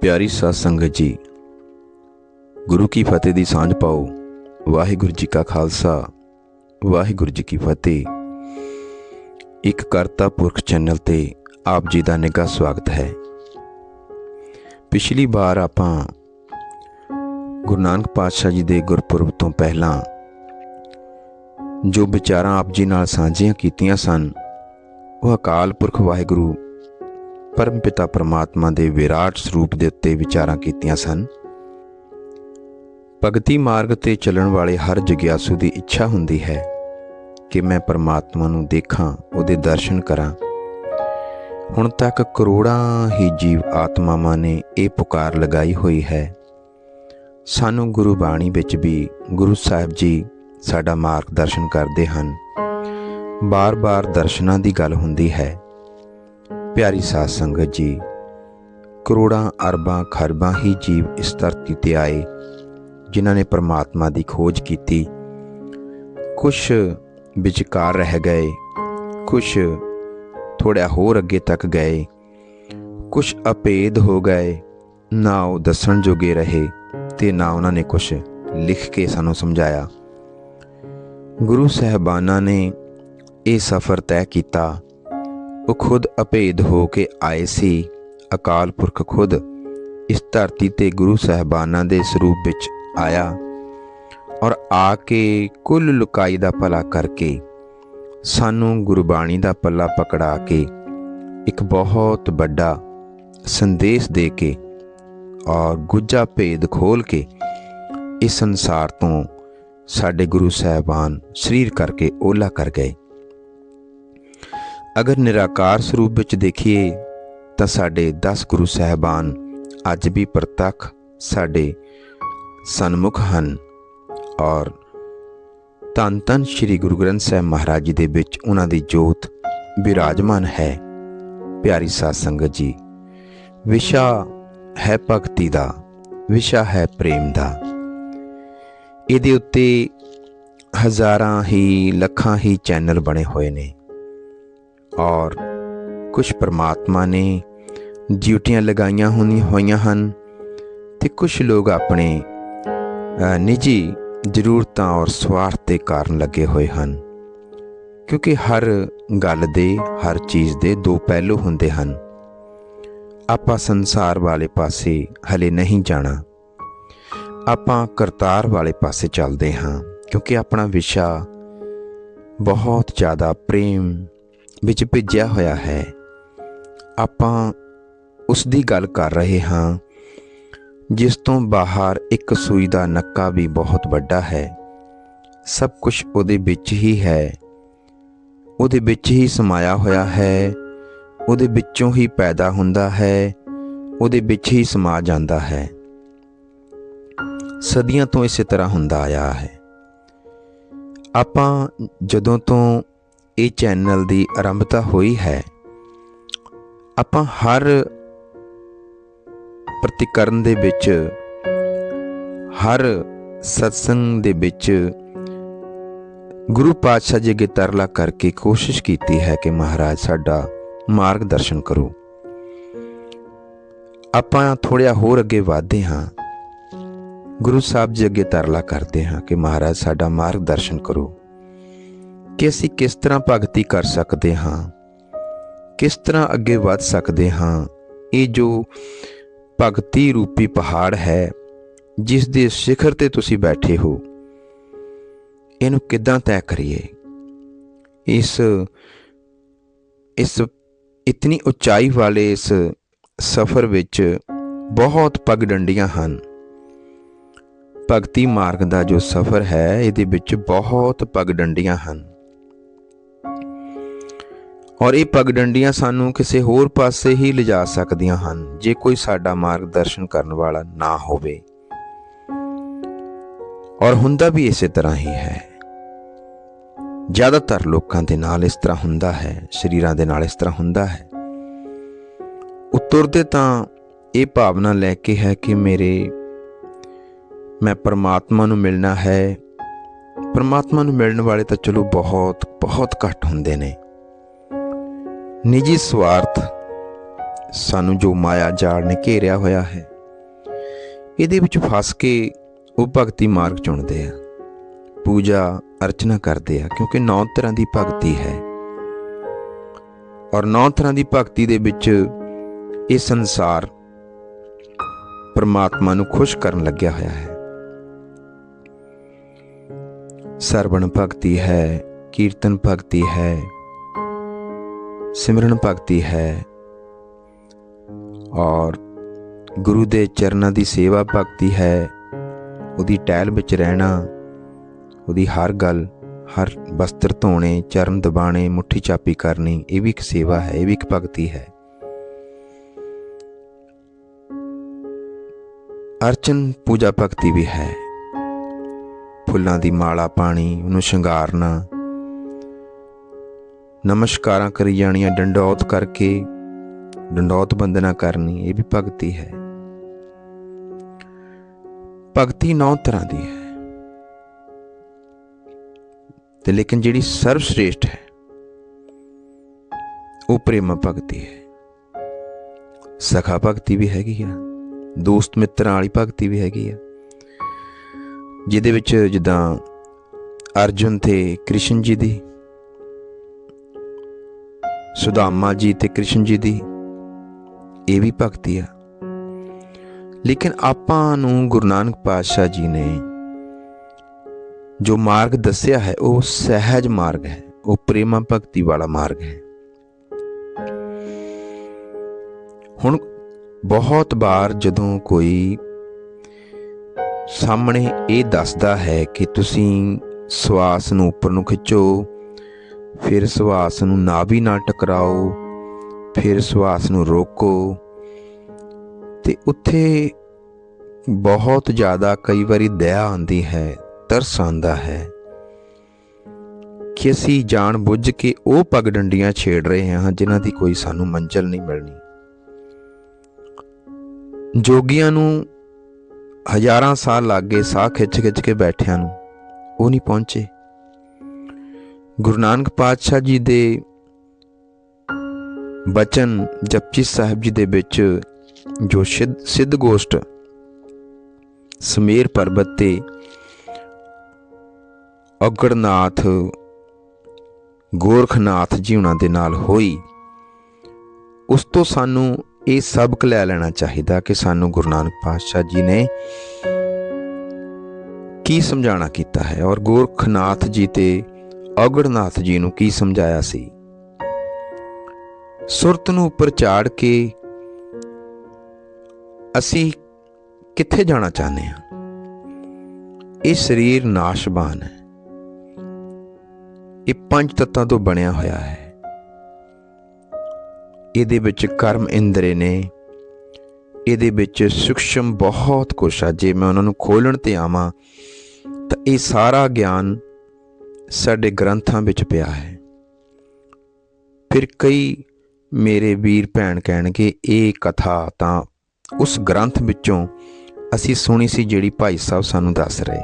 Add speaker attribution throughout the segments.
Speaker 1: ਪਿਆਰੀ ਸਾਧ ਸੰਗਤ ਜੀ, ਗੁਰੂ ਕੀ ਫਤਿਹ ਦੀ ਸਾਂਝ ਪਾਓ। ਵਾਹਿਗੁਰੂ ਜੀ ਕਾ ਖਾਲਸਾ, ਵਾਹਿਗੁਰੂ ਜੀ ਕੀ ਫਤਿਹ। ਇੱਕ ਕਰਤਾ ਪੁਰਖ ਚੈਨਲ ਤੇ ਆਪ ਜੀ ਦਾ ਨਿੱਘਾ ਸਵਾਗਤ ਹੈ। ਪਿਛਲੀ ਵਾਰ ਆਪਾਂ ਗੁਰੂ ਨਾਨਕ ਪਾਤਸ਼ਾਹ ਜੀ ਦੇ ਗੁਰਪੁਰਬ ਤੋਂ ਪਹਿਲਾਂ ਜੋ ਵਿਚਾਰਾਂ ਆਪ ਜੀ ਨਾਲ ਸਾਂਝੀਆਂ ਕੀਤੀਆਂ ਸਨ, ਉਹ ਅਕਾਲ ਪੁਰਖ ਵਾਹਿਗੁਰੂ ਪਰਮ ਪਿਤਾ ਪਰਮਾਤਮਾ ਦੇ ਵਿਰਾਟ ਸਰੂਪ ਦੇ ਉੱਤੇ ਵਿਚਾਰਾਂ ਕੀਤੀਆਂ ਸਨ। ਭਗਤੀ ਮਾਰਗ ਤੇ ਚੱਲਣ ਵਾਲੇ ਹਰ ਜਗਿਆਸੂ ਦੀ ਇੱਛਾ ਹੁੰਦੀ ਹੈ ਕਿ ਮੈਂ ਪਰਮਾਤਮਾ ਨੂੰ ਦੇਖਾਂ, ਉਹਦੇ ਦਰਸ਼ਨ ਕਰਾਂ। ਹੁਣ ਤੱਕ ਕਰੋੜਾਂ ਹੀ ਜੀਵ ਆਤਮਾਵਾਂ ਨੇ ਇਹ ਪੁਕਾਰ ਲਗਾਈ ਹੋਈ ਹੈ। ਸਾਨੂੰ ਗੁਰੂ ਬਾਣੀ ਵਿੱਚ ਵੀ ਗੁਰੂ ਸਾਹਿਬ ਜੀ ਸਾਡਾ ਮਾਰਗਦਰਸ਼ਨ ਕਰਦੇ ਹਨ। ਬਾਰ-ਬਾਰ ਦਰਸ਼ਨਾਂ ਦੀ ਗੱਲ ਹੁੰਦੀ ਹੈ ਪਿਆਰੀ ਸਾਧ ਸੰਗਤ ਜੀ, ਕਰੋੜਾਂ, ਅਰਬਾਂ, ਖਰਬਾਂ ਹੀ ਜੀਵ ਇਸ ਧਰਤੀ ਤੇ ਆਏ, ਜਿਨ੍ਹਾਂ ਨੇ ਪਰਮਾਤਮਾ ਦੀ ਖੋਜ ਕੀਤੀ। ਕੁਝ ਵਿਚਕਾਰ ਰਹਿ ਗਏ ਕੁਝ ਥੋੜਾ ਹੋਰ ਅੱਗੇ ਤੱਕ ਗਏ ਕੁਝ ਅਪੇਧ ਹੋ ਗਏ, ਨਾ ਉਹ ਦੱਸਣ ਜੋਗੇ ਰਹੇ ਤੇ ਨਾ ਉਹਨਾਂ ਨੇ ਕੁਝ ਲਿਖ ਕੇ ਸਾਨੂੰ ਸਮਝਾਇਆ। ਗੁਰੂ ਸਹਿਬਾਨਾਂ ਨੇ ਇਹ ਸਫ਼ਰ ਤੈਅ ਕੀਤਾ ਉਹ ਖੁਦ ਅਭੇਦ ਹੋ ਕੇ ਆਏ ਸੀ। ਅਕਾਲ ਪੁਰਖ ਖੁਦ ਇਸ ਧਰਤੀ ਤੇ ਗੁਰੂ ਸਹਿਬਾਨਾਂ ਦੇ ਸਰੂਪ ਵਿੱਚ ਆਇਆ ਔਰ ਆ ਕੇ ਕੁੱਲ ਲੁਕਾਈ ਦਾ ਭਲਾ ਕਰਕੇ ਸਾਨੂੰ ਗੁਰਬਾਣੀ ਦਾ ਪੱਲਾ ਪਕੜਾ ਕੇ ਇੱਕ ਬਹੁਤ ਵੱਡਾ ਸੰਦੇਸ਼ ਦੇ ਕੇ ਔਰ ਗੁੱਜਾ ਭੇਦ ਖੋਲ ਕੇ ਇਸ ਸੰਸਾਰ ਤੋਂ ਸਾਡੇ ਗੁਰੂ ਸਾਹਿਬਾਨ ਸਰੀਰ ਕਰਕੇ ਓਲਾ ਕਰ ਗਏ। ਅਗਰ ਨਿਰਾਕਾਰ ਸਰੂਪ ਵਿੱਚ ਦੇਖੀਏ, ਤਾਂ ਸਾਡੇ 10 ਗੁਰੂ ਸਾਹਿਬਾਨ ਅੱਜ ਵੀ ਪ੍ਰਤੱਖ ਸਾਡੇ ਸਨਮੁਖ ਹਨ ਔਰ ਤਨ ਤਨ ਸ੍ਰੀ ਗੁਰੂ ਗ੍ਰੰਥ ਸਾਹਿਬ ਮਹਾਰਾਜ ਜੀ ਦੇ ਵਿੱਚ ਉਹਨਾਂ ਦੀ ਜੋਤ ਵਿਰਾਜਮਾਨ ਹੈ। ਪਿਆਰੀ ਸਾਧ ਸੰਗਤ ਜੀ, ਵਿਸ਼ਾ ਹੈ ਭਗਤੀ ਦਾ, ਵਿਸ਼ਾ ਹੈ ਪ੍ਰੇਮ ਦਾ। ਇਹਦੇ ਉੱਤੇ ਹਜ਼ਾਰਾਂ ਹੀ, ਲੱਖਾਂ ਹੀ ਚੈਨਲ ਬਣੇ ਹੋਏ ਨੇ। ਔਰ ਕੁਝ ਪਰਮਾਤਮਾ ਨੇ ਡਿਊਟੀਆਂ ਲਗਾਈਆਂ ਹੋਣੀ ਹੋਈਆਂ ਹਨ ਤੇ ਕੁਝ ਲੋਕ ਆਪਣੇ ਨਿੱਜੀ ਜ਼ਰੂਰਤਾਂ ਔਰ ਸਵਾਰਥ ਦੇ ਕਾਰਨ ਲੱਗੇ ਹੋਏ ਹਨ। ਕਿਉਂਕਿ ਹਰ ਗੱਲ ਦੇ, ਹਰ ਚੀਜ਼ ਦੇ ਦੋ ਪਹਿਲੂ ਹੁੰਦੇ ਹਨ। ਆਪਾਂ ਸੰਸਾਰ ਵਾਲੇ ਪਾਸੇ ਹਲੇ ਨਹੀਂ ਜਾਣਾ। ਆਪਾਂ ਕਰਤਾਰ ਵਾਲੇ ਪਾਸੇ ਚੱਲਦੇ ਹਾਂ ਕਿਉਂਕਿ ਆਪਣਾ ਵਿਸ਼ਾ ਬਹੁਤ ਜ਼ਿਆਦਾ ਪ੍ਰੇਮ ਵਿੱਚ ਭਿੱਜਿਆ ਹੋਇਆ ਹੈ। ਆਪਾਂ ਉਸ ਦੀ ਗੱਲ ਕਰ ਰਹੇ ਹਾਂ, ਜਿਸ ਤੋਂ ਬਾਹਰ ਇੱਕ ਸੂਈ ਦਾ ਨੱਕਾ ਵੀ ਬਹੁਤ ਵੱਡਾ ਹੈ। ਸਭ ਕੁਝ ਉਹਦੇ ਵਿੱਚ ਹੀ ਹੈ। ਉਹਦੇ ਵਿੱਚ ਹੀ ਸਮਾਇਆ ਹੋਇਆ ਹੈ। ਉਹਦੇ ਵਿੱਚੋਂ ਹੀ ਪੈਦਾ ਹੁੰਦਾ ਹੈ। ਉਹਦੇ ਵਿੱਚ ਹੀ ਸਮਾ ਜਾਂਦਾ ਹੈ। ਸਦੀਆਂ ਤੋਂ ਇਸੇ ਤਰ੍ਹਾਂ ਹੁੰਦਾ ਆਇਆ ਹੈ। ਆਪਾਂ ਜਦੋਂ ਤੋਂ ਇਹ ਚੈਨਲ ਦੀ ਆਰੰਭਤਾ ਹੋਈ ਹੈ। ਆਪਾਂ ਹਰ ਪ੍ਰਤੀਕਰਨ ਦੇ ਵਿੱਚ, ਹਰ ਸਤਸੰਗ ਦੇ ਵਿੱਚ ਗੁਰੂ ਪਾਤਸ਼ਾਹ ਜੀ ਅੱਗੇ ਤਰਲਾ ਕਰਕੇ ਕੋਸ਼ਿਸ਼ ਕੀਤੀ ਹੈ ਕਿ ਮਹਾਰਾਜ ਸਾਡਾ ਮਾਰਗਦਰਸ਼ਨ ਕਰੋ। ਆਪਾਂ ਥੋੜਿਆ ਹੋਰ ਅੱਗੇ ਵਧਦੇ ਹਾਂ। ਗੁਰੂ ਸਾਹਿਬ ਜੀ ਅੱਗੇ ਤਰਲਾ ਕਰਦੇ ਹਾਂ ਕਿ ਮਹਾਰਾਜ ਸਾਡਾ ਮਾਰਗਦਰਸ਼ਨ ਕਰੋ। ਕਿ ਅਸੀਂ ਕਿਸ ਤਰ੍ਹਾਂ ਭਗਤੀ ਕਰ ਸਕਦੇ ਹਾਂ? ਕਿਸ ਤਰ੍ਹਾਂ ਅੱਗੇ ਵੱਧ ਸਕਦੇ ਹਾਂ? ਇਹ ਜੋ ਭਗਤੀ ਰੂਪੀ ਪਹਾੜ ਹੈ, ਜਿਸ ਦੇ ਸਿਖਰ ਤੇ ਤੁਸੀਂ ਬੈਠੇ ਹੋ, ਇਹਨੂੰ ਕਿੱਦਾਂ ਤੈਅ ਕਰੀਏ? ਇਸ ਇਸ ਇਤਨੀ ਉਚਾਈ ਵਾਲੇ ਇਸ ਸਫ਼ਰ ਵਿੱਚ ਬਹੁਤ ਪਗਡੰਡੀਆਂ ਹਨ। ਭਗਤੀ ਮਾਰਗ ਦਾ ਜੋ ਸਫ਼ਰ ਹੈ, ਇਹਦੇ ਵਿੱਚ ਬਹੁਤ ਪਗਡੰਡੀਆਂ ਹਨ। ਔਰ ਇਹ ਪਗਡੰਡੀਆਂ ਸਾਨੂੰ ਕਿਸੇ ਹੋਰ ਪਾਸੇ ਹੀ ਲਿਜਾ ਸਕਦੀਆਂ ਹਨ, ਜੇ ਕੋਈ ਸਾਡਾ ਮਾਰਗਦਰਸ਼ਨ ਕਰਨ ਵਾਲਾ ਨਾ ਹੋਵੇ। ਔਰ ਹੁੰਦਾ ਵੀ ਇਸੇ ਤਰ੍ਹਾਂ ਹੀ ਹੈ। ਜ਼ਿਆਦਾਤਰ ਲੋਕਾਂ ਦੇ ਨਾਲ ਇਸ ਤਰ੍ਹਾਂ ਹੁੰਦਾ ਹੈ, ਸਰੀਰਾਂ ਦੇ ਨਾਲ ਇਸ ਤਰ੍ਹਾਂ ਹੁੰਦਾ ਹੈ। ਉਤਰਦੇ ਤਾਂ ਇਹ ਭਾਵਨਾ ਲੈ ਕੇ ਹੈ ਕਿ ਮੇਰੇ, ਮੈਂ ਪਰਮਾਤਮਾ ਨੂੰ ਮਿਲਣਾ ਹੈ। ਪਰਮਾਤਮਾ ਨੂੰ ਮਿਲਣ ਵਾਲੇ ਤਾਂ ਚਲੋ ਬਹੁਤ ਬਹੁਤ ਘੱਟ ਹੁੰਦੇ ਨੇ। ਨਿੱਜੀ ਸਵਾਰਥ ਸਾਨੂੰ ਜੋ ਮਾਇਆ ਜਾਲ ਨੇ ਘੇਰਿਆ ਹੋਇਆ ਹੈ, ਇਹਦੇ ਵਿੱਚ ਫਸ ਕੇ ਉਹ ਭਗਤੀ ਮਾਰਗ ਚੁਣਦੇ ਆ, ਪੂਜਾ, ਅਰਚਨਾ ਕਰਦੇ ਆ, ਕਿਉਂਕਿ ਨੌ ਤਰ੍ਹਾਂ ਦੀ ਭਗਤੀ ਹੈ। ਔਰ ਨੌ ਤਰ੍ਹਾਂ ਦੀ ਭਗਤੀ ਦੇ ਵਿੱਚ ਇਹ ਸੰਸਾਰ ਪਰਮਾਤਮਾ ਨੂੰ ਖੁਸ਼ ਕਰਨ ਲੱਗਿਆ ਹੋਇਆ ਹੈ। ਸਰਵਣ ਭਗਤੀ ਹੈ, ਕੀਰਤਨ ਭਗਤੀ ਹੈ ਸਿਮਰਨ ਭਗਤੀ ਹੈ ਔਰ ਗੁਰੂ ਦੇ ਚਰਨਾਂ ਦੀ ਸੇਵਾ ਭਗਤੀ ਹੈ। ਉਹਦੀ ਟਹਿਲ ਵਿੱਚ ਰਹਿਣਾ, ਉਹਦੀ ਹਰ ਗੱਲ, ਹਰ ਵਸਤਰ ਧੋਣੇ, ਚਰਨ ਦਬਾਣੇ ਮੁੱਠੀ ਚਾਪੀ ਕਰਨੀ, ਇਹ ਵੀ ਇੱਕ ਸੇਵਾ ਹੈ, ਇਹ ਵੀ ਇੱਕ ਭਗਤੀ ਹੈ। ਅਰਚਨ ਪੂਜਾ ਭਗਤੀ ਵੀ ਹੈ। ਫੁੱਲਾਂ ਦੀ ਮਾਲਾ ਪਾਣੀ, ਉਹਨੂੰ ਸ਼ਿੰਗਾਰਨਾ ਨਮਸਕਾਰਾਂ ਕਰੀ ਜਾਣੀਆਂ, ਡੰਡੌਤ ਕਰਕੇ ਡੰਡੌਤ ਬੰਦਨਾ ਕਰਨੀ, ਇਹ ਵੀ ਭਗਤੀ ਹੈ। ਭਗਤੀ ਨੌ ਤਰ੍ਹਾਂ ਦੀ ਹੈ। ਤੇ ਲੇਕਿਨ ਜਿਹੜੀ ਸਰਵ ਸ਼੍ਰੇਸ਼ਟ ਹੈ, ਉਹ ਪ੍ਰੇਮ ਭਗਤੀ ਹੈ। ਸਖਾ ਭਗਤੀ ਵੀ ਹੈਗੀ ਆ, ਦੋਸਤ ਮਿੱਤਰਾਂ ਵਾਲੀ ਭਗਤੀ ਵੀ ਹੈਗੀ ਆ, ਜਿਹਦੇ ਵਿੱਚ ਜਿੱਦਾਂ ਅਰਜੁਨ ਤੇ ਕ੍ਰਿਸ਼ਨ ਜੀ ਦੀ ਸੁਦਾਮਾ ਜੀ ਤੇ ਕ੍ਰਿਸ਼ਨ ਜੀ ਦੀ ਇਹ ਵੀ ਭਗਤੀ ਆ। ਲੇਕਿਨ ਆਪਾਂ ਨੂੰ ਗੁਰੂ ਨਾਨਕ ਪਾਤਸ਼ਾਹ ਜੀ ਨੇ ਜੋ ਮਾਰਗ ਦੱਸਿਆ ਹੈ, ਉਹ ਸਹਿਜ ਮਾਰਗ ਹੈ, ਉਹ ਪ੍ਰੇਮਾ ਭਗਤੀ ਵਾਲਾ ਮਾਰਗ ਹੈ। ਹੁਣ ਬਹੁਤ ਵਾਰ ਜਦੋਂ ਕੋਈ ਸਾਹਮਣੇ ਇਹ ਦੱਸਦਾ ਹੈ ਕਿ ਤੁਸੀਂ ਸਵਾਸ ਨੂੰ ਉੱਪਰ ਨੂੰ ਖਿੱਚੋ ਫਿਰ ਸਵਾਸ ਨੂੰ ਨਾਭੀ ਨਾਲ ਟਕਰਾਓ, ਫਿਰ ਸਵਾਸ ਨੂੰ ਰੋਕੋ ਤੇ ਉੱਥੇ ਬਹੁਤ ਜ਼ਿਆਦਾ ਕਈ ਵਾਰੀ ਦਇਆ ਆਉਂਦੀ ਹੈ, ਤਰਸ ਆਉਂਦਾ ਹੈ ਕਿ ਅਸੀਂ ਜਾਣ ਬੁੱਝ ਕੇ ਉਹ ਪਗ ਡੰਡੀਆਂ ਛੇੜ ਰਹੇ ਹਾਂ ਜਿਨ੍ਹਾਂ ਦੀ ਕੋਈ ਸਾਨੂੰ ਮੰਜ਼ਲ ਨਹੀਂ ਮਿਲਣੀ। ਜੋਗੀਆਂ ਨੂੰ ਹਜ਼ਾਰਾਂ ਸਾਲ ਲੱਗ ਗਏ ਸਾਹ ਖਿੱਚ ਖਿੱਚ ਕੇ ਬੈਠਿਆਂ ਨੂੰ, ਉਹ ਨਹੀਂ ਪਹੁੰਚੇ। ਗੁਰੂ ਨਾਨਕ ਪਾਤਸ਼ਾਹ ਜੀ ਦੇ ਬਚਨ ਜਪਜੀ ਸਾਹਿਬ ਜੀ ਦੇ ਵਿੱਚ ਜੋ ਸਿੱਧ ਸਿੱਧ ਗੋਸ਼ਟ ਸਮੇਰ ਪਰਬਤ ਤੇ ਅਗੜਨਾਥ ਗੋਰਖਨਾਥ ਜੀ ਉਹਨਾਂ ਦੇ ਨਾਲ ਹੋਈ, ਉਸ ਤੋਂ ਸਾਨੂੰ ਇਹ ਸਬਕ ਲੈ ਲੈਣਾ ਚਾਹੀਦਾ ਕਿ ਸਾਨੂੰ ਗੁਰੂ ਨਾਨਕ ਪਾਤਸ਼ਾਹ ਜੀ ਨੇ ਕੀ ਸਮਝਾਣਾ ਕੀਤਾ ਹੈ ਔਰ ਗੋਰਖਨਾਥ ਜੀ ਤੇ ਅਗੜਨਾਥ ਜੀ ਨੂੰ ਕੀ ਸਮਝਾਇਆ ਸੀ? ਸੁਰਤ ਨੂੰ ਉੱਪਰ ਚਾੜ ਕੇ ਅਸੀਂ ਕਿੱਥੇ ਜਾਣਾ ਚਾਹੁੰਦੇ ਹਾਂ? ਇਹ ਸਰੀਰ ਨਾਸ਼ਬਾਨ ਹੈ। ਇਹ ਪੰਜ ਤੱਤਾਂ ਤੋਂ ਬਣਿਆ ਹੋਇਆ ਹੈ। ਇਹਦੇ ਵਿੱਚ ਕਰਮ ਇੰਦਰੇ ਨੇ, ਇਹਦੇ ਵਿੱਚ ਸੂਖਸ਼ਮ ਬਹੁਤ ਕੁਛ ਆ। ਜੇ ਮੈਂ ਉਹਨਾਂ ਨੂੰ ਖੋਲਣ ਤੇ ਆਵਾਂ ਤਾਂ ਇਹ ਸਾਰਾ ਗਿਆਨ ਸਾਡੇ ਗ੍ਰੰਥਾਂ ਵਿੱਚ ਪਿਆ ਹੈ। ਫਿਰ ਕਈ ਮੇਰੇ ਵੀਰ ਭੈਣ ਕਹਿਣਗੇ, ਇਹ ਕਥਾ ਤਾਂ ਉਸ ਗ੍ਰੰਥ ਵਿੱਚੋਂ ਅਸੀਂ ਸੁਣੀ ਸੀ ਜਿਹੜੀ ਭਾਈ ਸਾਹਿਬ ਸਾਨੂੰ ਦੱਸ ਰਹੇ।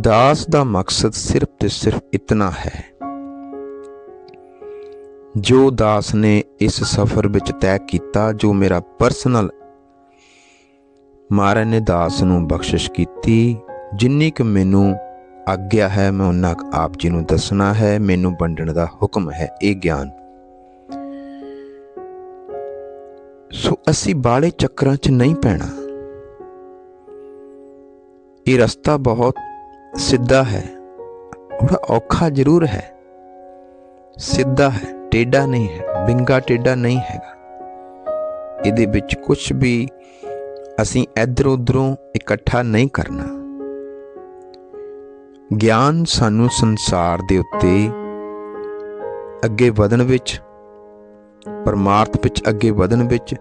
Speaker 1: ਦਾਸ ਦਾ ਮਕਸਦ ਸਿਰਫ ਤੇ ਸਿਰਫ ਇਤਨਾ ਹੈ। ਜੋ ਦਾਸ ਨੇ ਇਸ ਸਫ਼ਰ ਵਿੱਚ ਤੈਅ ਕੀਤਾ, ਜੋ ਮੇਰਾ ਪਰਸਨਲ ਮਹਾਰਾਜ ਨੇ ਦਾਸ ਨੂੰ ਬਖਸ਼ਿਸ਼ ਕੀਤੀ, ਜਿੰਨੀ ਕਿ ਮੈਨੂੰ ਆਗਿਆ ਹੈ, ਮੈਂ ਉਹਨਾਂ ਆਪ ਜੀ ਨੂੰ ਦੱਸਣਾ ਹੈ, ਮੈਨੂੰ ਵੰਡਣ ਦਾ ਹੁਕਮ ਹੈ, ਇਹ ਗਿਆਨ। ਸੋ ਅਸੀਂ ਬਾਲੇ ਚੱਕਰਾਂ 'ਚ ਨਹੀਂ ਪੈਣਾ। ਇਹ ਰਸਤਾ ਬਹੁਤ ਸਿੱਧਾ ਹੈ ਥੋੜਾ ਔਖਾ ਜ਼ਰੂਰ ਹੈ। ਸਿੱਧਾ ਹੈ ਟੇਡਾ ਨਹੀਂ ਹੈ, ਬਿੰਗਾ ਟੇਡਾ ਨਹੀਂ ਹੈਗਾ। ਇਹਦੇ ਵਿੱਚ ਕੁਝ ਵੀ ਅਸੀਂ ਇੱਧਰ ਉੱਧਰੋਂ ਇਕੱਠਾ ਨਹੀਂ ਕਰਨਾ। ਗਿਆਨ ਸਾਨੂੰ ਸੰਸਾਰ ਦੇ ਉੱਤੇ ਅੱਗੇ ਵਧਣ ਵਿੱਚ, ਪਰਮਾਰਥ ਵਿੱਚ ਅੱਗੇ ਵਧਣ ਵਿੱਚ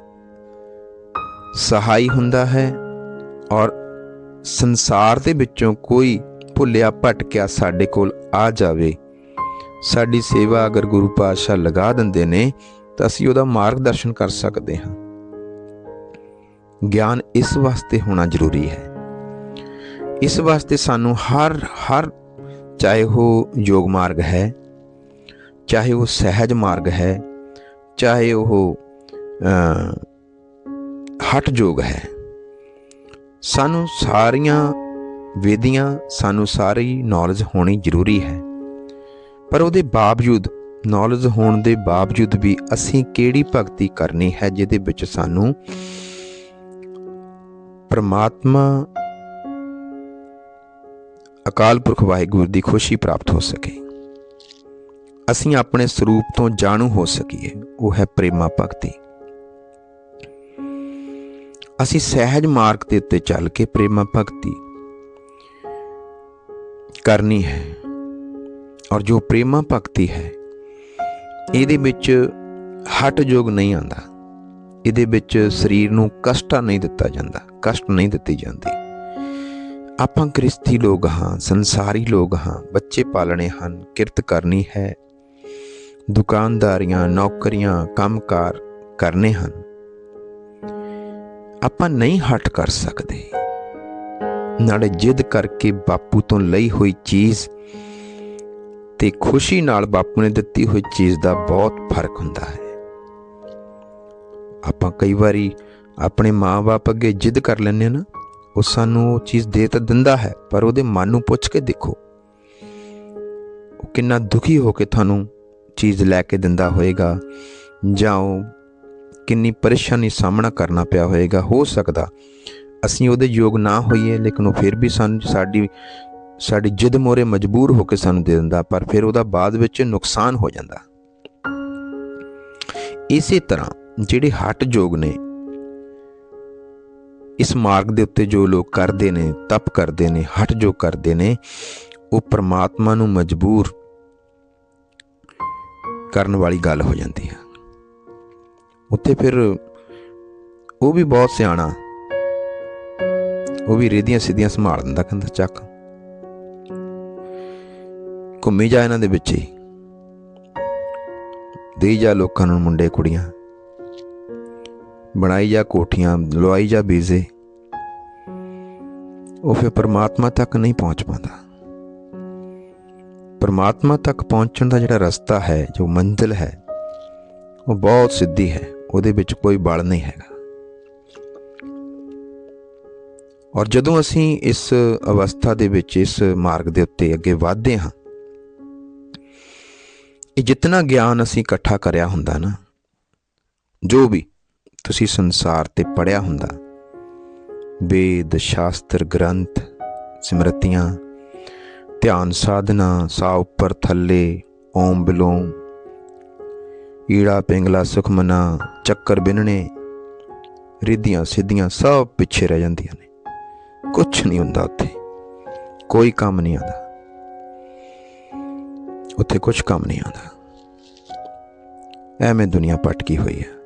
Speaker 1: ਸਹਾਈ ਹੁੰਦਾ ਹੈ ਔਰ ਸੰਸਾਰ ਦੇ ਵਿੱਚੋਂ ਕੋਈ ਭੁੱਲਿਆ ਭਟਕਿਆ ਸਾਡੇ ਕੋਲ ਆ ਜਾਵੇ। ਸਾਡੀ ਸੇਵਾ ਅਗਰ ਗੁਰੂ ਪਾਤਸ਼ਾਹ ਲਗਾ ਦਿੰਦੇ ਨੇ, ਤਾਂ ਅਸੀਂ ਉਹਦਾ ਮਾਰਗਦਰਸ਼ਨ ਕਰ ਸਕਦੇ ਹਾਂ। ਗਿਆਨ ਇਸ ਵਾਸਤੇ ਹੋਣਾ ਜ਼ਰੂਰੀ ਹੈ। ਇਸ ਵਾਸਤੇ ਸਾਨੂੰ ਹਰ ਹਰ ਚਾਹੇ ਉਹ ਯੋਗ ਮਾਰਗ ਹੈ, ਚਾਹੇ ਉਹ ਸਹਿਜ ਮਾਰਗ ਹੈ, ਚਾਹੇ ਉਹ ਅ ਹਟ ਜੋਗ ਹੈ। ਸਾਨੂੰ ਸਾਰੀਆਂ ਵੇਦੀਆਂ ਸਾਨੂੰ ਸਾਰੀ ਨੌਲੇਜ ਹੋਣੀ ਜ਼ਰੂਰੀ ਹੈ। ਪਰ ਉਹਦੇ ਬਾਵਜੂਦ ਨੌਲੇਜ ਹੋਣ ਦੇ ਬਾਵਜੂਦ ਵੀ ਅਸੀਂ ਕਿਹੜੀ ਭਗਤੀ ਕਰਨੀ ਹੈ, ਜਿਹਦੇ ਵਿੱਚ ਸਾਨੂੰ ਪਰਮਾਤਮਾ ਅਕਾਲ ਪੁਰਖ ਵਾਹਿਗੁਰੂ ਦੀ ਖੁਸ਼ੀ ਪ੍ਰਾਪਤ ਹੋ ਸਕੇ। ਅਸੀਂ ਆਪਣੇ ਸਰੂਪ ਤੋਂ ਜਾਣੂ ਹੋ ਸਕੀਏ, ਉਹ ਹੈ ਪ੍ਰੇਮਾ ਭਗਤੀ। ਅਸੀਂ ਸਹਿਜ ਮਾਰਗ ਦੇ ਉੱਤੇ ਚੱਲ ਕੇ ਪ੍ਰੇਮਾ ਭਗਤੀ ਕਰਨੀ ਹੈ ਔਰ ਜੋ ਪ੍ਰੇਮਾ ਭਗਤੀ ਹੈ, ਇਹਦੇ ਵਿੱਚ ਹਟ ਜੋਗ ਨਹੀਂ ਆਂਦਾ ਇਹਦੇ ਵਿੱਚ ਸਰੀਰ ਨੂੰ ਕਸ਼ਟਾ ਨਹੀਂ ਦਿੱਤਾ ਜਾਂਦਾ, ਕਸ਼ਟ ਨਹੀਂ ਦਿੱਤੀ ਜਾਂਦੀ। ਆਪਾਂ ਗ੍ਰਸਥੀ ਲੋਕ ਹਾਂ, ਸੰਸਾਰੀ ਲੋਕ ਹਾਂ, ਬੱਚੇ ਪਾਲਣੇ ਹਨ, ਕਿਰਤ ਕਰਨੀ ਹੈ। ਦੁਕਾਨਦਾਰੀਆਂ, ਨੌਕਰੀਆਂ, ਕੰਮਕਾਰ ਕਰਨੇ ਹਨ। ਆਪਾਂ ਨਹੀਂ ਹਟ ਕਰ ਸਕਦੇ। ਨਾਲੇ ਜਿੱਦ ਕਰਕੇ ਬਾਪੂ ਤੋਂ ਲਈ ਹੋਈ ਚੀਜ਼ ਤੇ ਖੁਸ਼ੀ ਨਾਲ ਬਾਪੂ ਨੇ ਦਿੱਤੀ ਹੋਈ ਚੀਜ਼ ਦਾ ਬਹੁਤ ਫ਼ਰਕ ਹੁੰਦਾ ਹੈ। ਆਪਾਂ ਕਈ ਵਾਰੀ ਆਪਣੇ ਮਾਪੇ ਅੱਗੇ ਜਿੱਦ ਕਰ ਲੈਂਦੇ ਹਾਂ ਨਾ ਉਹ ਸਾਨੂੰ ਉਹ ਚੀਜ਼ ਦੇ ਤਾਂ ਦਿੰਦਾ ਹੈ, ਪਰ ਉਹਦੇ ਮਨ ਨੂੰ ਪੁੱਛ ਕੇ ਦੇਖੋ। ਉਹ ਕਿੰਨਾ ਦੁਖੀ ਹੋ ਕੇ ਤੁਹਾਨੂੰ ਚੀਜ਼ ਲੈ ਕੇ ਦਿੰਦਾ ਹੋਏਗਾ, ਜਾਂ ਉਹ ਕਿੰਨੀ ਪਰੇਸ਼ਾਨੀ ਸਾਹਮਣਾ ਕਰਨਾ ਪਿਆ ਹੋਏਗਾ, ਹੋ ਸਕਦਾ। ਅਸੀਂ ਉਹਦੇ ਯੋਗ ਨਾ ਹੋਈਏ, ਲੇਕਿਨ ਉਹ ਫਿਰ ਵੀ ਸਾਨੂੰ ਸਾਡੀ ਸਾਡੀ ਜਿੱਦ ਮੋਰੇ ਮਜਬੂਰ ਹੋ ਕੇ ਸਾਨੂੰ ਦੇ ਦਿੰਦਾ, ਪਰ ਫਿਰ ਉਹਦਾ ਬਾਅਦ ਵਿੱਚ ਨੁਕਸਾਨ ਹੋ ਜਾਂਦਾ। ਇਸੇ ਤਰ੍ਹਾਂ ਜਿਹੜੇ ਹਟ ਜੋਗ ਨੇ ਇਸ ਮਾਰਗ ਦੇ ਉੱਤੇ ਜੋ ਲੋਕ ਕਰਦੇ ਨੇ, ਤਪ ਕਰਦੇ ਨੇ, ਹਟ ਜੋ ਕਰਦੇ ਨੇ, ਉਹ ਪ੍ਰਮਾਤਮਾ ਨੂੰ ਮਜਬੂਰ ਕਰਨ ਵਾਲੀ ਗੱਲ ਹੋ ਜਾਂਦੀ ਹੈ। ਉੱਥੇ ਫਿਰ ਉਹ ਵੀ ਬਹੁਤ ਸਿਆਣਾ। ਉਹ ਵੀ ਰੇਦੀਆਂ ਸਿੱਧੀਆਂ ਸੰਭਾਲ ਦਿੰਦਾ ਕਹਿੰਦਾ ਚੱਕ। ਘੁੰਮੀ ਜਾ ਇਹਨਾਂ ਦੇ ਵਿੱਚ ਹੀ। ਦੇਈ ਜਾ ਲੋਕਾਂ ਨੂੰ ਮੁੰਡੇ ਕੁੜੀਆਂ। ਬਣਾਈ ਜਾ ਕੋਠੀਆਂ, ਲਵਾਈ ਜਾਂ ਬੀਜ਼ੇ, ਉਹ ਫਿਰ ਪਰਮਾਤਮਾ ਤੱਕ ਨਹੀਂ ਪਹੁੰਚ ਪਾਉਂਦਾ। ਪਰਮਾਤਮਾ ਤੱਕ ਪਹੁੰਚਣ ਦਾ ਜਿਹੜਾ ਰਸਤਾ ਹੈ, ਜੋ ਮੰਜ਼ਿਲ ਹੈ, ਉਹ ਬਹੁਤ ਸਿੱਧੀ ਹੈ, ਉਹਦੇ ਵਿੱਚ ਕੋਈ ਬਲ ਨਹੀਂ ਹੈਗਾ। ਔਰ ਜਦੋਂ ਅਸੀਂ ਇਸ ਅਵਸਥਾ ਦੇ ਵਿੱਚ, ਇਸ ਮਾਰਗ ਦੇ ਉੱਤੇ ਅੱਗੇ ਵਧਦੇ ਹਾਂ, ਇਹ ਜਿੰਨਾ ਗਿਆਨ ਅਸੀਂ ਇਕੱਠਾ ਕਰਿਆ ਹੁੰਦਾ ਨਾ, ਜੋ ਵੀ ਤੁਸੀਂ ਸੰਸਾਰ ਤੇ ਪੜਿਆ ਹੁੰਦਾ। ਵੇਦ, ਸ਼ਾਸਤਰ, ਗ੍ਰੰਥ, ਸਿਮਰਤੀਆਂ, ਧਿਆਨ ਸਾਧਨਾ ਸਾ ਉੱਪਰ ਥੱਲੇ, ਓਮ ਬਿਲੋਮ ਈੜਾ, ਪਿੰਗਲਾ, ਸੁਖਮਨਾ, ਚੱਕਰ ਬਿਨਣੇ, ਰਿੱਧੀਆਂ, ਸਿੱਧੀਆਂ, ਸਭ ਪਿੱਛੇ ਰਹਿ ਜਾਂਦੀਆਂ ਨੇ। ਕੁਝ ਨਹੀਂ ਹੁੰਦਾ ਉੱਥੇ। ਕੋਈ ਕੰਮ ਨਹੀਂ ਆਉਂਦਾ। ਉੱਥੇ ਕੁਝ ਕੰਮ ਨਹੀਂ ਆਉਂਦਾ। ਐਵੇਂ ਦੁਨੀਆ ਪਟਕੀ ਹੋਈ ਹੈ।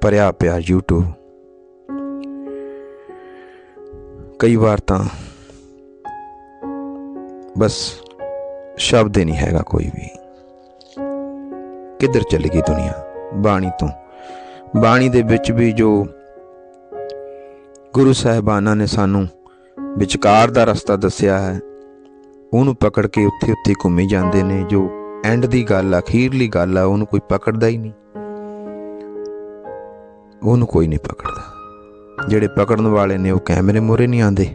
Speaker 1: ਭਰਿਆ ਪਿਆ YouTube ਕਈ ਵਾਰ ਤਾਂ ਬਸ ਸ਼ਬਦ ਹੀ ਨਹੀਂ ਹੈਗਾ ਕੋਈ ਵੀ। ਕਿੱਧਰ ਚਲੀ ਗਈ ਦੁਨੀਆ? ਬਾਣੀ ਤੋਂ। ਬਾਣੀ ਦੇ ਵਿੱਚ ਵੀ ਜੋ ਗੁਰੂ ਸਾਹਿਬਾਨਾਂ ਨੇ ਸਾਨੂੰ ਵਿਚਕਾਰ ਦਾ ਰਸਤਾ ਦੱਸਿਆ ਹੈ, ਉਹਨੂੰ ਪਕੜ ਕੇ ਉੱਥੇ ਉੱਥੇ ਘੁੰਮੀ ਜਾਂਦੇ ਨੇ, ਜੋ ਐਂਡ ਦੀ ਗੱਲ ਆ, ਅਖੀਰਲੀ ਗੱਲ ਆ, ਉਹਨੂੰ ਕੋਈ ਪਕੜਦਾ ਹੀ ਨਹੀਂ। ਉਹਨੂੰ ਕੋਈ ਨਹੀਂ ਪਕੜਦਾ। ਜਿਹੜੇ ਪਕੜਨ ਵਾਲੇ ਨੇ ਉਹ ਕੈਮਰੇ ਮੋਰੇ ਨਹੀਂ ਆਂਦੇ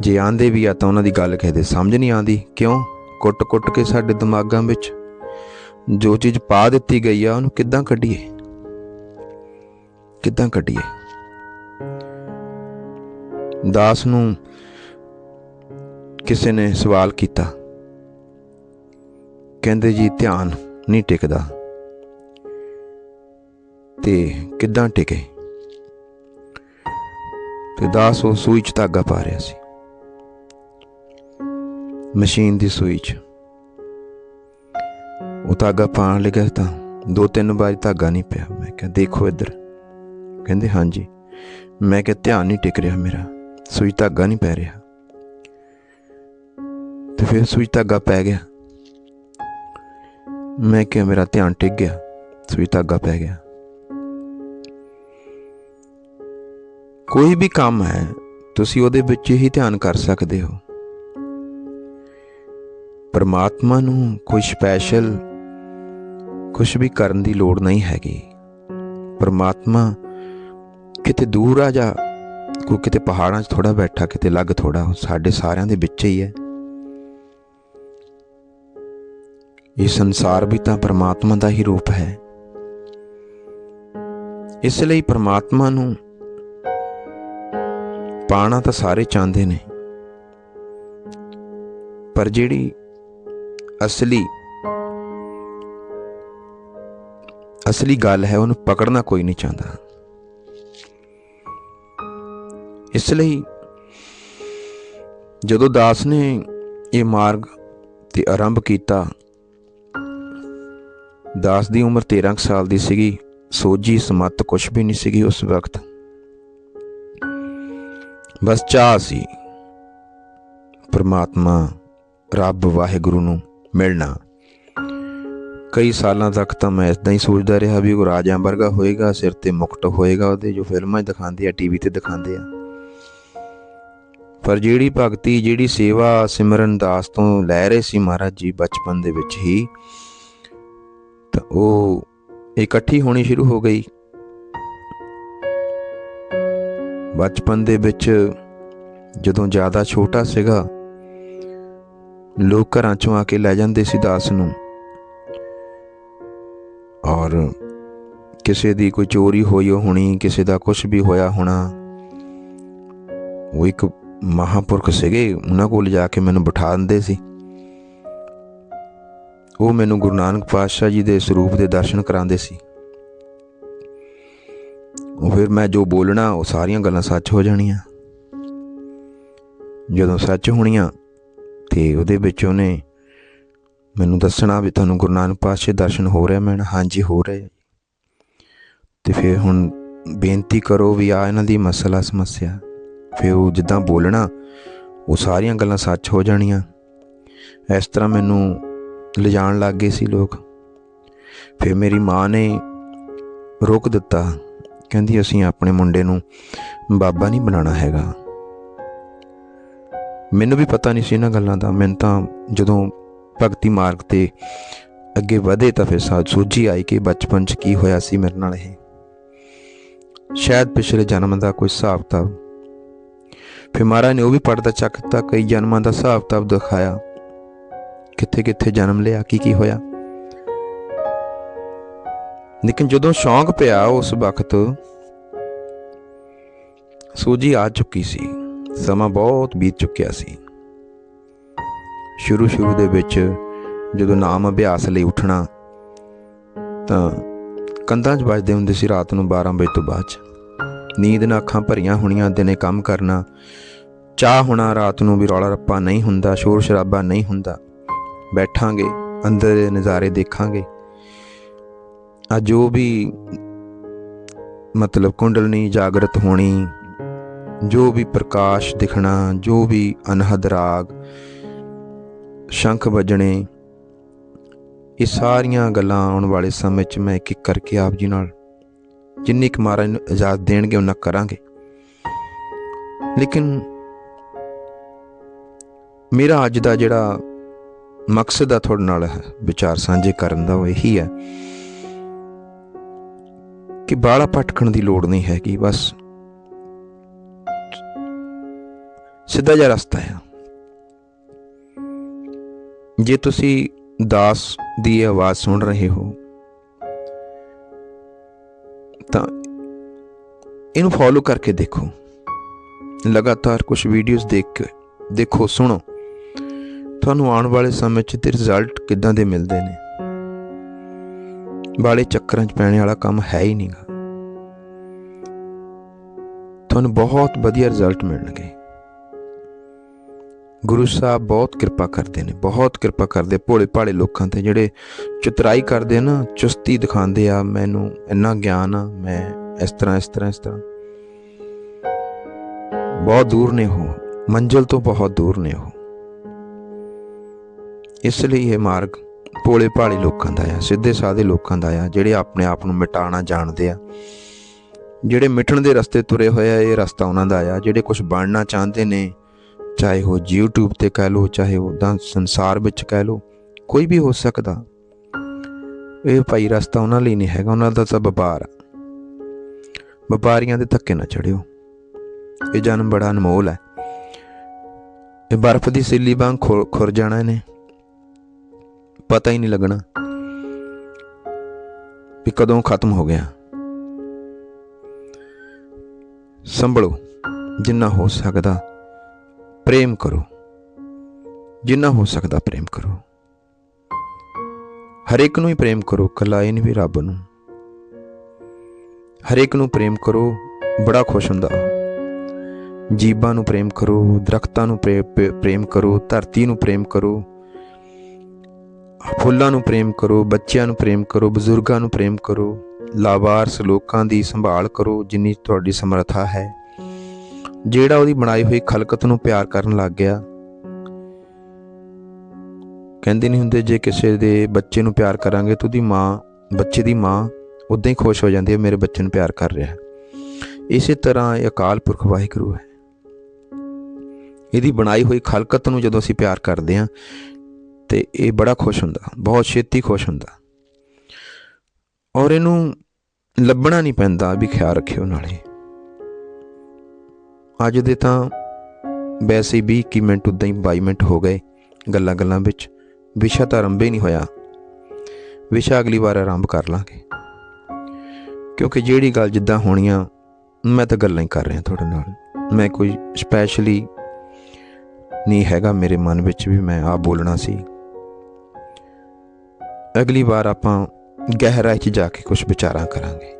Speaker 1: ਜੇ ਆਂਦੇ ਵੀ ਆ ਤਾਂ ਉਹਨਾਂ ਦੀ ਗੱਲ ਕਿਸੇ ਦੇ ਸਮਝ ਨਹੀਂ ਆਂਦੀ ਕਿਉਂ? ਕੁੱਟ-ਕੁੱਟ ਕੇ ਸਾਡੇ ਦਿਮਾਗਾਂ ਵਿੱਚ ਜੋ ਚੀਜ਼ ਪਾ ਦਿੱਤੀ ਗਈ ਆ, ਉਹਨੂੰ ਕਿੱਦਾਂ ਕੱਢੀਏ? ਕਿੱਦਾਂ ਕੱਢੀਏ? ਦਾਸ ਨੂੰ ਕਿਸੇ ਨੇ ਸਵਾਲ ਕੀਤਾ। ਕਹਿੰਦੇ ਜੀ, ਧਿਆਨ ਨਹੀਂ ਟਿਕਦਾ। ਤੇ ਕਿੱਦਾਂ ਟਿਕੇ? ਤੇ ਦਾਸ ਉਹ ਸੂਈ ਚ ਧਾਗਾ ਪਾ ਰਿਹਾ ਸੀ। ਮਸ਼ੀਨ ਦੀ ਸੂਈ ਚ। ਉਹ ਧਾਗਾ ਪਾਣ ਲੱਗਾ ਤਾਂ ਦੋ ਤਿੰਨ ਵਾਰ ਧਾਗਾ ਨਹੀਂ ਪਿਆ। ਮੈਂ ਕਿਹਾ, ਦੇਖੋ ਇੱਧਰ। ਕਹਿੰਦੇ, ਹਾਂਜੀ। ਮੈਂ ਕਿਹਾ, ਧਿਆਨ ਨਹੀਂ ਟਿਕ ਰਿਹਾ ਮੇਰਾ। ਸੂਈ ਧਾਗਾ ਨਹੀਂ ਪੈ ਰਿਹਾ। ਤੇ ਫਿਰ ਸੂਈ ਧਾਗਾ ਪੈ ਗਿਆ। ਮੈਂ ਕਿਹਾ, ਮੇਰਾ ਧਿਆਨ ਟਿਕ ਗਿਆ। ਸੂਈ ਧਾਗਾ ਪੈ ਗਿਆ। ਕੋਈ ਵੀ ਕੰਮ ਹੈ, ਤੁਸੀਂ ਉਹਦੇ ਵਿੱਚ ਹੀ ਧਿਆਨ ਕਰ ਸਕਦੇ ਹੋ। ਪਰਮਾਤਮਾ ਨੂੰ ਕੋਈ ਸਪੈਸ਼ਲ ਕੁਝ ਵੀ ਕਰਨ ਦੀ ਲੋੜ ਨਹੀਂ ਹੈਗੀ। ਪਰਮਾਤਮਾ ਕਿਤੇ ਦੂਰ ਆ ਜਾ ਕੋਈ ਕਿਤੇ ਪਹਾੜਾਂ 'ਚ ਥੋੜਾ ਬੈਠਾ, ਕਿਤੇ ਲੱਗ ਥੋੜਾ ਸਾਡੇ ਸਾਰਿਆਂ ਦੇ ਵਿੱਚ ਹੀ ਹੈ। ਇਹ ਸੰਸਾਰ ਵੀ ਤਾਂ ਪਰਮਾਤਮਾ ਦਾ ਹੀ ਰੂਪ ਹੈ। ਇਸ ਲਈ ਪਰਮਾਤਮਾ ਨੂੰ ਪਾਣਾ ਤਾਂ ਸਾਰੇ ਚਾਹੁੰਦੇ ਨੇ। ਪਰ ਜਿਹੜੀ ਅਸਲੀ ਅਸਲੀ ਗੱਲ ਹੈ, ਉਹਨੂੰ ਪਕੜਨਾ ਕੋਈ ਨਹੀਂ ਚਾਹੁੰਦਾ। ਇਸ ਲਈ ਜਦੋਂ ਦਾਸ ਨੇ ਇਹ ਮਾਰਗ ਤੇ ਆਰੰਭ ਕੀਤਾ, ਦਾਸ ਦੀ ਉਮਰ 13 ਕੁ ਸਾਲ ਦੀ ਸੀਗੀ, ਸੋਝੀ ਸਮਤ ਕੁਝ ਵੀ ਨਹੀਂ ਸੀਗੀ ਉਸ ਵਕਤ। ਬਸ ਚਾਹ ਸੀ। ਪ੍ਰਮਾਤਮਾ, ਰੱਬ ਵਾਹਿਗੁਰੂ ਨੂੰ ਮਿਲਣਾ। ਕਈ ਸਾਲਾਂ ਤੱਕ ਤਾਂ ਮੈਂ ਇਦਾਂ ਹੀ ਸੋਚਦਾ ਰਿਹਾ ਵੀ ਉਹ ਰਾਜਾ ਵਰਗਾ ਹੋਏਗਾ, ਸਿਰ ਤੇ ਮੁਕਟ ਹੋਏਗਾ ਉਹਦੇ, ਜੋ ਫਿਲਮਾਂ 'ਚ ਦਿਖਾਉਂਦੇ ਆ, ਟੀਵੀ ਤੇ ਦਿਖਾਉਂਦੇ ਆ। ਪਰ ਜਿਹੜੀ ਭਗਤੀ, ਜਿਹੜੀ ਸੇਵਾ ਸਿਮਰਨ ਦਾਸ ਤੋਂ ਲੈ ਰਹੇ ਸੀ ਮਹਾਰਾਜ ਜੀ ਬਚਪਨ ਦੇ ਵਿੱਚ ਹੀ, ਤਾਂ ਉਹ ਇਕੱਠੀ ਹੋਣੀ ਸ਼ੁਰੂ ਹੋ ਗਈ। ਬਚਪਨ ਦੇ ਵਿੱਚ ਜਦੋਂ ਜ਼ਿਆਦਾ ਛੋਟਾ ਸੀਗਾ, ਲੋਕ ਘਰਾਂ ਚੋਂ ਆ ਕੇ ਲੈ ਜਾਂਦੇ ਸੀ ਦਾਸ ਨੂੰ। ਔਰ ਕਿਸੇ ਦੀ ਕੋਈ ਚੋਰੀ ਹੋਈ ਹੋਣੀ, ਕਿਸੇ ਦਾ ਕੁਝ ਵੀ ਹੋਇਆ ਹੋਣਾ, ਉਹ ਇੱਕ ਮਹਾਪੁਰਖ ਸੀਗੇ, ਉਹਨਾਂ ਕੋਲ ਜਾ ਕੇ ਮੈਨੂੰ ਬਿਠਾ ਦਿੰਦੇ ਸੀ। ਉਹ ਮੈਨੂੰ ਗੁਰੂ ਨਾਨਕ ਪਾਤਸ਼ਾਹ ਜੀ ਦੇ ਸਰੂਪ ਦੇ ਦਰਸ਼ਨ ਕਰਾਉਂਦੇ ਸੀ। ਉਹ ਫਿਰ ਮੈਂ ਜੋ ਬੋਲਣਾ, ਉਹ ਸਾਰੀਆਂ ਗੱਲਾਂ ਸੱਚ ਹੋ ਜਾਣੀਆਂ। ਜਦੋਂ ਸੱਚ ਹੋਣੀਆਂ, ਤੇ ਉਹਦੇ ਵਿੱਚ ਉਹਨੇ ਮੈਨੂੰ ਦੱਸਣਾ ਵੀ ਤੁਹਾਨੂੰ ਗੁਰੂ ਨਾਨਕ ਪਾਤਸ਼ਾਹ ਦਰਸ਼ਨ ਹੋ ਰਿਹਾ ਮੈਂ ਹਾਂਜੀ ਹੋ ਰਿਹਾ। ਤੇ ਫਿਰ ਹੁਣ ਬੇਨਤੀ ਕਰੋ ਵੀ ਆ ਇਹਨਾਂ ਦੀ ਮਸਲਾ ਸਮੱਸਿਆ। ਫਿਰ ਉਹ ਜਿੱਦਾਂ ਬੋਲਣਾ, ਉਹ ਸਾਰੀਆਂ ਗੱਲਾਂ ਸੱਚ ਹੋ ਜਾਣੀਆਂ। ਇਸ ਤਰ੍ਹਾਂ ਮੈਨੂੰ ਲਿਜਾਣ ਲੱਗ ਗਏ ਸੀ ਲੋਕ। ਫਿਰ ਮੇਰੀ ਮਾਂ ਨੇ ਰੋਕ ਦਿੱਤਾ। ਕਹਿੰਦੀ, ਅਸੀਂ ਆਪਣੇ ਮੁੰਡੇ ਨੂੰ ਬਾਬਾ ਨਹੀਂ ਬਣਾਉਣਾ ਹੈਗਾ। ਮੈਨੂੰ ਵੀ ਪਤਾ ਨਹੀਂ ਸੀ ਇਹਨਾਂ ਗੱਲਾਂ ਦਾ। ਮੈਨੂੰ ਤਾਂ ਜਦੋਂ ਭਗਤੀ ਮਾਰਗ ਤੇ ਅੱਗੇ ਵਧੇ ਤਾਂ ਫਿਰ ਸਾਥ ਸੋਝੀ ਆਈ ਕਿ ਬਚਪਨ 'ਚ ਕੀ ਹੋਇਆ ਸੀ ਮੇਰੇ ਨਾਲ ਇਹ। ਸ਼ਾਇਦ ਪਿਛਲੇ ਜਨਮ ਦਾ ਕੋਈ ਹਿਸਾਬ ਤਾਂ ਫਿਰ ਮਹਾਰਾਜ ਨੇ ਉਹ ਵੀ ਪੜਦਾ ਚੱਕਤਾ ਕਈ ਜਨਮਾਂ ਦਾ ਹਿਸਾਬ ਤਾਂ ਦਿਖਾਇਆ। ਕਿੱਥੇ ਕਿੱਥੇ ਜਨਮ ਲਿਆ ਕੀ ਕੀ ਹੋਇਆ। ਲੇਕਿਨ ਜਦੋਂ ਸ਼ੌਂਕ ਪਿਆ ਉਸ ਵਕਤ, ਸੂਜੀ ਆ ਚੁੱਕੀ ਸੀ। ਸਮਾਂ ਬਹੁਤ ਬੀਤ ਚੁੱਕਿਆ ਸੀ। ਸ਼ੁਰੂ ਸ਼ੁਰੂ ਦੇ ਵਿੱਚ ਜਦੋਂ ਨਾਮ ਅਭਿਆਸ ਲਈ ਉੱਠਣਾ, ਤਾਂ ਕੰਧਾਂ 'ਚ ਵੱਜਦੇ ਹੁੰਦੇ ਸੀ ਰਾਤ ਨੂੰ 12 ਵਜੇ ਤੋਂ ਬਾਅਦ 'ਚ। ਨੀਂਦ ਨਾਲ ਅੱਖਾਂ ਭਰੀਆਂ ਹੋਣੀਆਂ, ਦਿਨੇ ਕੰਮ ਕਰਨਾ, ਚਾਹ ਹੋਣਾ ਰਾਤ ਨੂੰ ਵੀ ਰੌਲਾ ਰੱਪਾ ਨਹੀਂ ਹੁੰਦਾ, ਸ਼ੋਰ ਸ਼ਰਾਬਾ ਨਹੀਂ ਹੁੰਦਾ। ਬੈਠਾਂਗੇ, ਅੰਦਰ ਨਜ਼ਾਰੇ ਦੇਖਾਂਗੇ। ਆ ਜੋ ਵੀ ਮਤਲਬ ਕੁੰਡਲਨੀ ਜਾਗਰਤ ਹੋਣੀ, ਜੋ ਵੀ ਪ੍ਰਕਾਸ਼ ਦਿਖਣਾ, ਜੋ ਵੀ ਅਨਹਦ ਰਾਗ, ਸ਼ੰਖ ਵੱਜਣੇ, ਇਹ ਸਾਰੀਆਂ ਗੱਲਾਂ ਆਉਣ ਵਾਲੇ ਸਮੇਂ 'ਚ ਮੈਂ ਇੱਕ ਇੱਕ ਕਰਕੇ ਆਪ ਜੀ ਨਾਲ ਜਿੰਨੀ ਕੁ ਮਹਾਰਾਜ ਨੂੰ ਇਜਾਜ਼ਤ ਦੇਣਗੇ ਉਹਨਾਂ ਕਰਾਂਗੇ। ਲੇਕਿਨ ਮੇਰਾ ਅੱਜ ਦਾ ਜਿਹੜਾ ਮਕਸਦ ਆ ਤੁਹਾਡੇ ਨਾਲ ਹੈ ਵਿਚਾਰ ਸਾਂਝੇ ਕਰਨ ਦਾ, ਉਹ ਇਹੀ ਹੈ ਕਿ ਬਾਲਾ ਪਟਕਣ ਦੀ ਲੋੜ ਨਹੀਂ ਹੈਗੀ, ਬਸ। ਸਿੱਧਾ ਜਿਹਾ ਰਸਤਾ ਹੈ ਜੇ ਤੁਸੀਂ ਦਾਸ ਦੀ ਆਵਾਜ਼ ਸੁਣ ਰਹੇ ਹੋ, ਤਾਂ ਇਹਨੂੰ ਫੋਲੋ ਕਰਕੇ ਦੇਖੋ। ਲਗਾਤਾਰ ਕੁਝ ਵੀਡੀਓਜ਼ ਦੇਖ ਕੇ, ਦੇਖੋ, ਸੁਣੋ। ਤੁਹਾਨੂੰ ਆਉਣ ਵਾਲੇ ਸਮੇਂ 'ਚ ਤੇ ਰਿਜ਼ਲਟ ਕਿੱਦਾਂ ਦੇ ਮਿਲਦੇ ਨੇ? ਵਾਲੇ ਚੱਕਰਾਂ 'ਚ ਪੈਣੇ ਵਾਲਾ ਕੰਮ ਹੈ ਹੀ ਨਹੀਂਗਾ। ਤੁਹਾਨੂੰ ਬਹੁਤ ਵਧੀਆ ਰਿਜ਼ਲਟ ਮਿਲਣਗੇ। ਗੁਰੂ ਸਾਹਿਬ ਬਹੁਤ ਕਿਰਪਾ ਕਰਦੇ ਨੇ, ਬਹੁਤ ਕਿਰਪਾ ਕਰਦੇ ਭੋਲੇ ਭਾਲੇ ਲੋਕਾਂ ਤੇ ਜਿਹੜੇ ਚਤਰਾਈ ਕਰਦੇ ਆ ਨਾ, ਚੁਸਤੀ ਦਿਖਾਉਂਦੇ ਆ, ਮੈਨੂੰ ਇੰਨਾ ਗਿਆਨ ਆ, ਮੈਂ ਇਸ ਤਰ੍ਹਾਂ ਇਸ ਤਰ੍ਹਾਂ ਇਸ ਤਰ੍ਹਾਂ। ਬਹੁਤ ਦੂਰ ਨੇ ਉਹ, ਮੰਜ਼ਿਲ ਤੋਂ ਬਹੁਤ ਦੂਰ ਨੇ ਉਹ। ਇਸ ਲਈ ਇਹ ਮਾਰਗ ਭੋਲੇ ਭਾਲੇ ਲੋਕਾਂ ਦਾ ਆ, ਸਿੱਧੇ ਸਾਦੇ ਲੋਕਾਂ ਦਾ ਆ, ਜਿਹੜੇ ਆਪਣੇ ਆਪ ਨੂੰ ਮਿਟਾਉਣਾ ਜਾਣਦੇ ਆ। ਜਿਹੜੇ ਮਿਟਣ ਦੇ ਰਸਤੇ ਤੁਰੇ ਹੋਏ ਆ, ਇਹ ਰਸਤਾ ਉਹਨਾਂ ਦਾ ਆ। ਜਿਹੜੇ ਕੁਝ ਬਣਨਾ ਚਾਹੁੰਦੇ ਨੇ, ਚਾਹੇ ਉਹ YouTube ਤੇ ਕਹਿ ਲੋ ਚਾਹੇ ਉਹਦਾ ਸੰਸਾਰ ਵਿੱਚ ਕਹਿ ਲੋ ਕੋਈ ਵੀ ਹੋ ਸਕਦਾ। ਇਹ ਭਾਈ ਰਸਤਾ ਉਹਨਾਂ ਲਈ ਨਹੀਂ ਹੈਗਾ, ਉਹਨਾਂ ਦਾ ਤਾਂ ਵਪਾਰ ਆ। ਵਪਾਰੀਆਂ ਦੇ ਧੱਕੇ ਨਾ ਚੜਿਓ। ਇਹ ਜਨਮ ਬੜਾ ਅਨਮੋਲ ਹੈ। ਇਹ ਬਰਫ਼ ਦੀ ਸਿੱਲੀ ਵਾਂਗ ਖੁਰ ਖੁਰ ਜਾਣਾ ਇਹਨੇ। ਪਤਾ ਹੀ ਨਹੀਂ ਲੱਗਣਾ ਵੀ ਕਦੋਂ ਖਤਮ ਹੋ ਗਿਆ। ਸੰਭਲੋ, ਜਿੰਨਾ ਹੋ ਸਕਦਾ ਪ੍ਰੇਮ ਕਰੋ। ਜਿੰਨਾ ਹੋ ਸਕਦਾ ਪ੍ਰੇਮ ਕਰੋ। ਹਰੇਕ ਨੂੰ ਹੀ ਪ੍ਰੇਮ ਕਰੋ ਕੱਲਾ ਇਹ ਨਹੀਂ ਵੀ ਰੱਬ ਨੂੰ। ਹਰੇਕ ਨੂੰ ਪ੍ਰੇਮ ਕਰੋ, ਬੜਾ ਖੁਸ਼ ਹੁੰਦਾ। ਜੀਬਾਂ ਨੂੰ ਪ੍ਰੇਮ ਕਰੋ, ਦਰਖਤਾਂ ਨੂੰ ਪ੍ਰੇ- ਪ੍ਰੇਮ ਕਰੋ, ਧਰਤੀ ਨੂੰ ਪ੍ਰੇਮ ਕਰੋ। ਫੁੱਲਾਂ ਨੂੰ ਪ੍ਰੇਮ ਕਰੋ, ਬੱਚਿਆਂ ਨੂੰ ਪ੍ਰੇਮ ਕਰੋ, ਬਜ਼ੁਰਗਾਂ ਨੂੰ ਪ੍ਰੇਮ ਕਰੋ, ਲਾਵਾਰਸ ਲੋਕਾਂ ਦੀ ਸੰਭਾਲ ਕਰੋ ਜਿੰਨੀ ਤੁਹਾਡੀ ਸਮਰੱਥਾ ਹੈ। ਜਿਹੜਾ ਉਹਦੀ ਬਣਾਈ ਹੋਈ ਖਲਕਤ ਨੂੰ ਪਿਆਰ ਕਰਨ ਲੱਗ ਗਿਆ। ਕਹਿੰਦੇ ਨਹੀਂ ਹੁੰਦੇ, ਜੇ ਕਿਸੇ ਦੇ ਬੱਚੇ ਨੂੰ ਪਿਆਰ ਕਰਾਂਗੇ ਤਾਂ ਉਹਦੀ ਮਾਂ, ਬੱਚੇ ਦੀ ਮਾਂ ਉਦਾਂ ਹੀ ਖੁਸ਼ ਹੋ ਜਾਂਦੀ ਹੈ, ਮੇਰੇ ਬੱਚੇ ਨੂੰ ਪਿਆਰ ਕਰ ਰਿਹਾ ਹੈ। ਇਸੇ ਤਰ੍ਹਾਂ ਇਹ ਅਕਾਲ ਪੁਰਖ ਵਾਹਿਗੁਰੂ ਹੈ। ਇਹਦੀ ਬਣਾਈ ਹੋਈ ਖਲਕਤ ਨੂੰ ਜਦੋਂ ਅਸੀਂ ਪਿਆਰ ਕਰਦੇ ਹਾਂ ਤੇ ਇਹ ਬੜਾ ਖੁਸ਼ ਹੁੰਦਾ, ਬਹੁਤ ਛੇਤੀ ਖੁਸ਼ ਹੁੰਦਾ। ਔਰ ਇਹਨੂੰ ਲੱਭਣਾ ਨਹੀਂ ਪੈਂਦਾ, ਵੀ ਖਿਆਲ ਰੱਖਿਓ ਨਾਲੇ। ਅੱਜ ਦੇ ਤਾਂ ਵੈਸੇ ਹੀ 20 ਇੱਕੀ ਮਿੰਟ ਉਦਾਂ ਹੀ 22 ਮਿੰਟ ਹੋ ਗਏ ਗੱਲਾਂ ਗੱਲਾਂ ਵਿੱਚ, ਵਿਸ਼ਾ ਤਾਂ ਆਰੰਭ ਹੀ ਨਹੀਂ ਹੋਇਆ। ਵਿਸ਼ਾ ਅਗਲੀ ਵਾਰ ਆਰੰਭ ਕਰ ਲਾਂਗੇ। ਕਿਉਂਕਿ ਜਿਹੜੀ ਗੱਲ ਜਿੱਦਾਂ ਹੋਣੀਆਂ ਮੈਂ ਤਾਂ ਗੱਲਾਂ ਹੀ ਕਰ ਰਿਹਾ ਤੁਹਾਡੇ ਨਾਲ। ਮੈਂ ਕੋਈ ਸਪੈਸ਼ਲੀ ਨਹੀਂ ਹੈਗਾ ਮੇਰੇ ਮਨ ਵਿੱਚ ਵੀ ਮੈਂ ਆ ਬੋਲਣਾ ਸੀ। ਅਗਲੀ ਵਾਰ ਆਪਾਂ ਗਹਿਰਾਈ 'ਚ ਜਾ ਕੇ ਕੁਝ ਵਿਚਾਰਾਂ ਕਰਾਂਗੇ।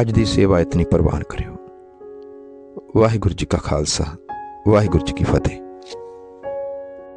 Speaker 1: ਅੱਜ ਦੀ ਸੇਵਾ ਇਤਨੀ ਪ੍ਰਵਾਨ ਕਰਿਓ। ਵਾਹਿਗੁਰੂ ਜੀ ਕਾ ਖਾਲਸਾ, ਵਾਹਿਗੁਰੂ ਜੀ ਕੀ ਫਤਿਹ।